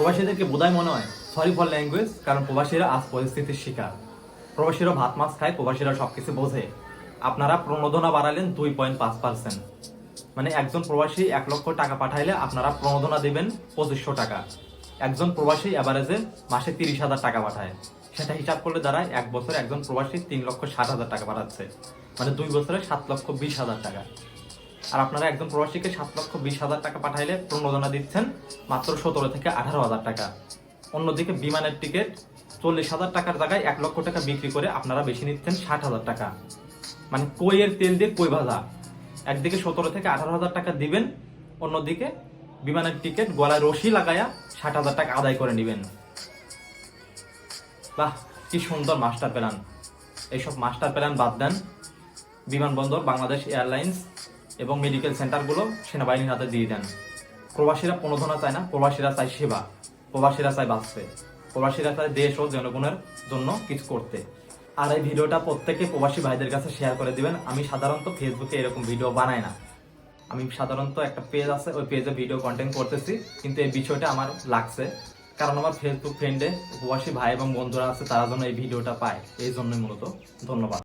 প্রবাসীদেরকে বোধহয় মনে হয় সরি ফর ল্যাঙ্গুয়েজ কারণ প্রবাসীরা আজ পরিস্থিতির শিকার। প্রবাসীরা ভাত মাছ খায়, প্রবাসীরা সবকিছু বোঝে। আপনারা প্রণোদনা বাড়ালেন দুই পয়েন্ট পাঁচ পার্সেন্ট মানে একজন প্রবাসী এক লক্ষ টাকা পাঠাইলে আপনারা প্রণোদনা দিবেন পঁচিশশো টাকা। একজন প্রবাসী অ্যাভারেজে মাসে তিরিশ হাজার টাকা পাঠায়। সেটা হিসাব করলে দাঁড়ায় এক বছরে একজন প্রবাসী তিন লক্ষ ষাট হাজার টাকা পাঠাচ্ছে। মানে দুই বছরে সাত লক্ষ বিশ হাজার টাকা। আর আপনারা একজন প্রবাসীকে সাত লক্ষ বিশ হাজার টাকা পাঠাইলে প্রণোদনা দিচ্ছেন মাত্র সতেরো থেকে আঠারো হাজার টাকা। অন্যদিকে বিমানের টিকিট চল্লিশ হাজার টাকার জায়গায় এক লক্ষ টাকা বিক্রি করে আপনারা বেশি নিচ্ছেন ষাট হাজার টাকা। মানে কইয়ের তেল দিয়ে কই ভাজা। একদিকে সতেরো থেকে আঠারো হাজার টাকা দিবেন, অন্যদিকে বিমানের টিকিট গলায় রশি লাগায়া ষাট হাজার টাকা আদায় করে নেবেন। বাহ, কি সুন্দর মাস্টার প্ল্যান। এইসব মাস্টার প্ল্যান বাদ দেন বিমানবন্দর, বাংলাদেশ এয়ারলাইন্স এবং মেডিকেল সেন্টারগুলো সেনাবাহিনীর হাতে দিয়ে দেন। প্রবাসীরা প্রণোদনা চায় না, প্রবাসীরা চায় সেবা, প্রবাসীরা চায় বাঁচতে, প্রবাসীরা চায় দেশ ও জনগণের জন্য কিছু করতে। আর এই ভিডিওটা প্রত্যেকে প্রবাসী ভাইদের কাছে শেয়ার করে দিবেন। আমি সাধারণত ফেসবুকে এরকম ভিডিও বানাই না। আমি সাধারণত একটা পেজ আছে, ওই পেজে ভিডিও কন্টেন্ট করতেছি, কিন্তু এই বিষয়টা আমার লাগছে। কারণ আমার ফেসবুক ফ্রেন্ডে প্রবাসী ভাই এবং বন্ধুরা আছে, তারা যেন এই ভিডিওটা পায়। এই জন্যই মূলত ধন্যবাদ।